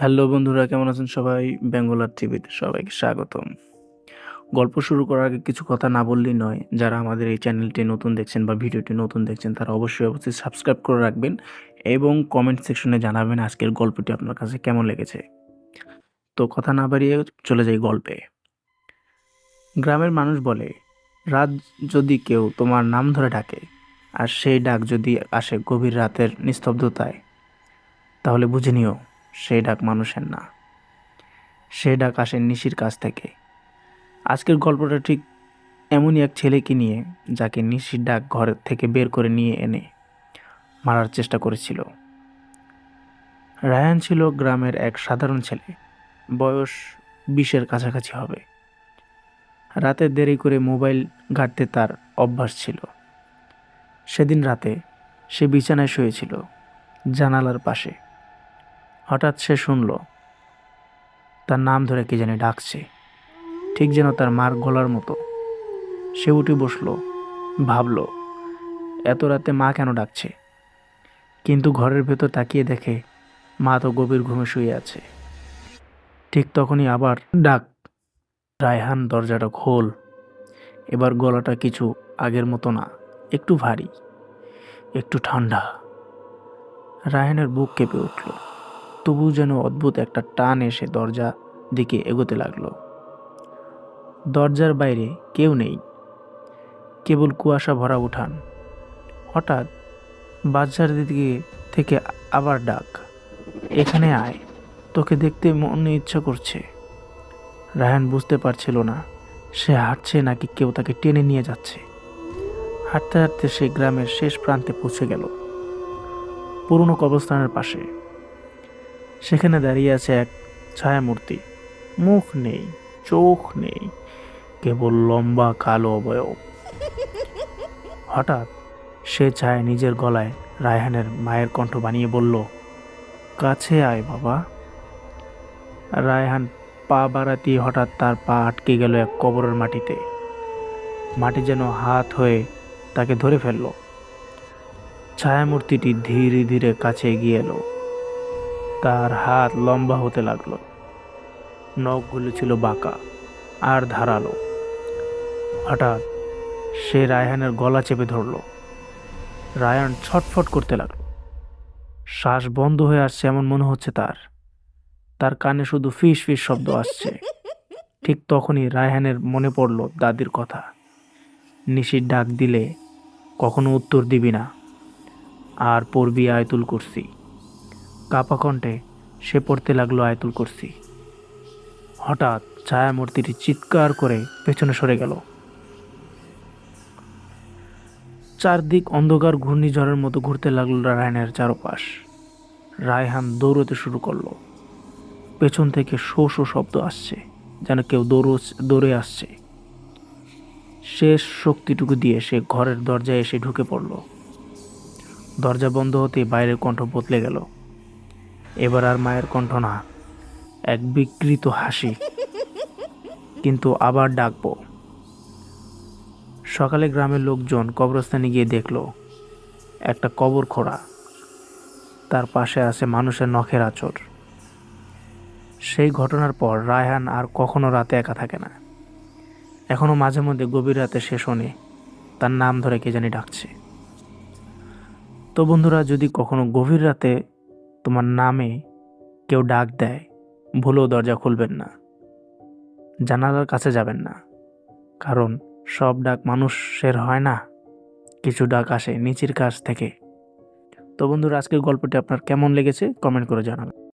Hello বন্ধুরা, কেমন আছেন সবাই? বেঙ্গলার টিভিতে সবাইকে স্বাগতম। গল্প শুরু করার আগে কিছু কথা না বললেই নয়, যারা আমাদের এই চ্যানেলটি নতুন দেখছেন বা ভিডিওটি নতুন দেখছেন, তারা অবশ্যই অবশ্যই সাবস্ক্রাইব করে রাখবেন এবং কমেন্ট সেকশনে জানাবেন আজকের গল্পটি আপনার কাছে কেমন লেগেছে। তো কথা না বাড়িয়ে চলে যাই গল্পে। গ্রামের মানুষ বলে, রাত যদি কেউ তোমার নাম ধরে ডাকে, আর সেই ডাক যদি আসে গভীর রাতের নিস্তব্ধতায়, তাহলে বুঝে নিও সেই ডাক মানুষের না। সেই ডাক আসে নিশির কাছ থেকে। আজকের গল্পটা ঠিক এমনই এক ছেলেকে নিয়ে, যাকে নিশির ডাক ঘর থেকে বের করে নিয়ে এনে মারার চেষ্টা করেছিল। রায়ান ছিল গ্রামের এক সাধারণ ছেলে। বয়স বিশের কাছাকাছি হবে। রাতে দেরি করে মোবাইল ঘাঁটতে তার অভ্যাস ছিল। সেদিন রাতে সে বিছানায় শুয়েছিল জানালার পাশে। হঠাৎ সে শুনল, তার নাম ধরে কে জানি ডাকছে। ঠিক যেন তার মার গলার মতো। সে উঠে বসল, ভাবল, এত রাতে মা কেন ডাকছে? কিন্তু ঘরের ভেতর তাকিয়ে দেখে মা তো গভীর ঘুমে শুয়ে আছে। ঠিক তখনই আবার ডাক, রায়হান, দরজাটা খোল। এবার গলাটা কিছু আগের মতো না, একটু ভারী, একটু ঠান্ডা। রায়হানের বুক কেঁপে উঠল। তবু যেন অদ্ভুত একটা টান এসে দরজা দিকে এগোতে লাগল। দরজার বাইরে কেউ নেই। কেবল কুয়াশা ভরা উঠান। হঠাৎ বাজার দিকে থেকে আবার ডাক, এখানে আয়, তোকে দেখতে মনে ইচ্ছা করছে। রায়হান বুঝতে পারছিল না, সে হাঁটছে নাকি কেউ তাকে টেনে নিয়ে যাচ্ছে। হাঁটতে হাঁটতে সে গ্রামের শেষ প্রান্তে পৌঁছে গেল। পুরনো কবরস্থানের পাশে। সেখানে দাঁড়িয়ে আছে এক ছায়ামূর্তি। মুখ নেই, চোখ নেই, কেবল লম্বা কালো অবয়ব। হঠাৎ সে ছায়া নিজের গলায় রায়হানের মায়ের কণ্ঠ বানিয়ে বলল, কাছে আয় বাবা। রায়হান পা বাড়াতেই হঠাৎ তার পা আটকে গেল এক কবরের মাটিতে। মাটি যেন হাত হয়ে তাকে ধরে ফেলল। ছায়ামূর্তিটি ধীরে ধীরে কাছে এগিয়ে এলো। তার হাত লম্বা হতে লাগল। নখগুলো ছিল বাঁকা আর ধারালো। হঠাৎ সে রায়হানের গলা চেপে ধরল। রায়ান ছটফট করতে লাগল। শ্বাস বন্ধ হয়ে আসছে এমন মনে হচ্ছে তার। তার কানে শুধু ফিস ফিস শব্দ আসছে। ঠিক তখনই রায়হানের মনে পড়ল দাদির কথা। নিশির ডাক দিলে কখনো উত্তর দিবি না। আর পড়বি আয়তুল কুরসি। কাপা কণ্ঠে সে পড়তে লাগল আয়তুল কুরসি। হঠাৎ ছায়ামূর্তিটি চিৎকার করে পেছনে সরে গেল। চারদিক অন্ধকার ঘূর্ণিঝড়ের মতো ঘুরতে লাগল রায়হানের চারপাশ। রায়হান দৌড়তে শুরু করল। পেছন থেকে শো শো শব্দ আসছে, যেন কেউ দৌড় দৌড়ে আসছে। শেষ শক্তিটুকু দিয়ে সে ঘরের দরজায় এসে ঢুকে পড়ল। দরজা বন্ধ হতে বাইরের কণ্ঠ বদলে গেল। এবার আর মায়ের কণ্ঠ না, এক বিকৃত হাসি। কিন্তু আবার ডাকবো। সকালে গ্রামের লোকজন কবরস্থানে গিয়ে দেখল, একটা কবর খোঁড়া। তার পাশে আছে মানুষের নখের আচর সেই ঘটনার পর রায়হান আর কখনো রাতে একা থাকে না। এখনও মাঝে মধ্যে গভীর রাতে সে শোনে, তার নাম ধরে কে জানি ডাকছে। তো বন্ধুরা, যদি কখনো গভীর রাতে তোমার নামে কেউ ডাক দেয়, ভুলেও দরজা খুলবেন না। জানালার কাছে যাবেন না, কারণ সব ডাক মানুষের হয় না। কিছু ডাক আসে নিচের কাছ থেকে। তো বন্ধুরা, আজকের গল্পটি আপনার কেমন লেগেছে? কমেন্ট করে জানাবেন।